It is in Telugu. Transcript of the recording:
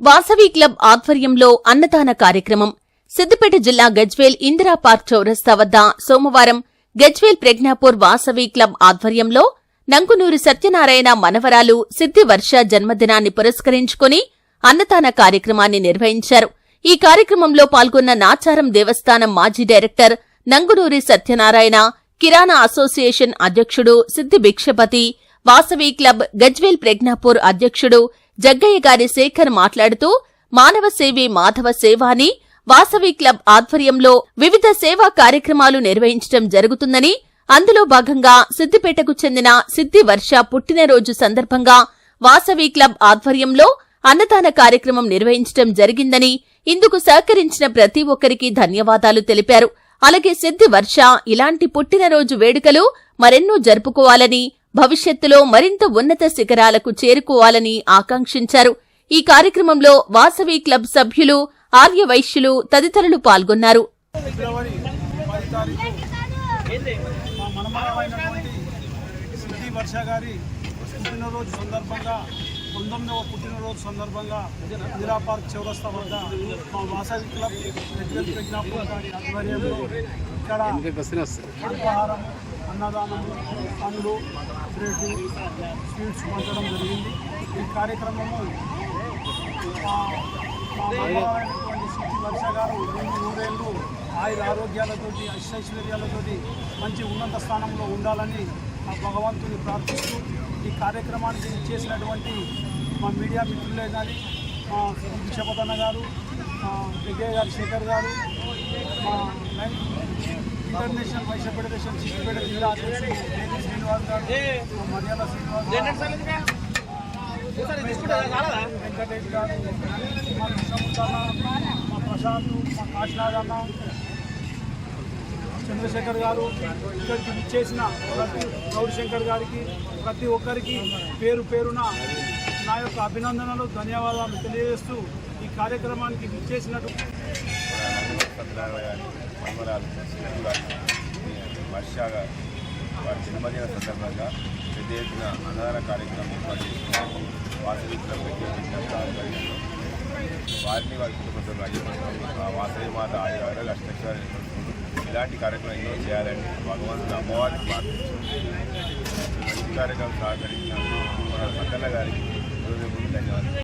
వాసవి క్లబ్ ఆధ్వర్యంలో అన్నదాన కార్యక్రమం. సిద్దిపేట జిల్లా గజ్వేల్ ఇందిరా పార్క్ చౌరస్తా వద్ద సోమవారం గజ్వేల్ ప్రజ్ఞాపూర్ వాసవి క్లబ్ ఆధ్వర్యంలో నంకునూరి సత్యనారాయణ మనవరాలు సిద్ధి వర్ష జన్మదినాన్ని పురస్కరించుకుని అన్నదాన కార్యక్రమాన్ని నిర్వహించారు. ఈ కార్యక్రమంలో పాల్గొన్న నాచారం దేవస్థానం మాజీ డైరెక్టర్ నంగునూరి సత్యనారాయణ కిరాణా అసోసియేషన్ అధ్యక్షుడు సిద్ధి భిక్షపతి వాసవి క్లబ్ గజ్వేల్ ప్రజ్ఞాపూర్ అధ్యక్షుడు జగ్గయ్య గారి శేఖర్ మాట్లాడుతూ మానవ సేవి మాధవ సేవ అని వాసవి క్లబ్ ఆధ్వర్యంలో వివిధ సేవా కార్యక్రమాలు నిర్వహించడం జరుగుతుందని అందులో భాగంగా సిద్దిపేటకు చెందిన సిద్ది వర్ష పుట్టినరోజు సందర్భంగా వాసవి క్లబ్ ఆధ్వర్యంలో అన్నదాన కార్యక్రమం నిర్వహించడం జరిగిందని ఇందుకు సహకరించిన ప్రతి ఒక్కరికి ధన్యవాదాలు తెలిపారు. అలాగే సిద్ది వర్ష ఇలాంటి పుట్టినరోజు వేడుకలు మరెన్నో జరుపుకోవాలని భవిష్యత్తులో మరింత ఉన్నత శిఖరాలకు చేరుకోవాలని ఆకాంక్షించారు. ఈ కార్యక్రమంలో వాసవి క్లబ్ సభ్యులు ఆర్య వైశ్యులు తదితరులు పాల్గొన్నారు. పుట్టినరోజు సందర్భంగా పంతొమ్మిదవ పుట్టినరోజు సందర్భంగా ఇందిరా పార్క్ చౌరస్తా వద్ద మా వాసవి క్లబ్ గారి ఆధ్వర్యంలో ఇక్కడ అల్పాహారం అన్నదానం పండ్లు బ్రెడ్ స్వీట్స్ పంచడం జరిగింది. ఈ కార్యక్రమము మా మా వర్ష గారు రెండు నూరేళ్ళు ఆయుర ఆరోగ్యాలతోటి ఐశ్వర్యాలతోటి మంచి ఉన్నత స్థానంలో ఉండాలని ఆ భగవంతుని ప్రార్థిస్తూ ఈ కార్యక్రమానికి చేసినటువంటి మా మీడియా మిత్రులే కానీ మా భిక్షపతన్న గారు విజయ్ గారు శేఖర్ గారు మా ఇంటర్నేషనల్ వైశ్య ఫెడరేషన్ సిద్దిపేట జిల్లా అధ్యక్షుడు శ్రీనివాస్ గారు మర్యాద శ్రీనివాస్ వెంకటేష్ గారు మా కృష్ణమూర్తన్న మా ప్రశాంత్ మా కాశీనాథ్ అన్న చంద్రశేఖర్ గారు ఇక్కడికి విచ్చేసిన ప్రతి గౌరీశంకర్ గారికి ప్రతి ఒక్కరికి పేరు పేరున నా యొక్క అభినందనలు ధన్యవాదాలు తెలియజేస్తూ ఈ కార్యక్రమానికి విచ్చేసినట్టు. సంబరాలు గారి వర్ష వారి జన్మదిన సందర్భంగా పెద్ద ఎత్తున అన్నదాన కార్యక్రమం ఏర్పాటు చేసిన వాసవి పెట్టిన వారిని వారి కుటుంబంతో సభ్యులు ఆ వాసవి మాత ఆయుర్వేద అష్టక్షరాలు ఇలాంటి కార్యక్రమం ఎన్నో చేయాలని భగవంతుని అమ్మవారిని ప్రార్థించారు. మంచి కార్యక్రమం సహకరించిన మన సత్యన్న గారికి ధన్యవాదాలు.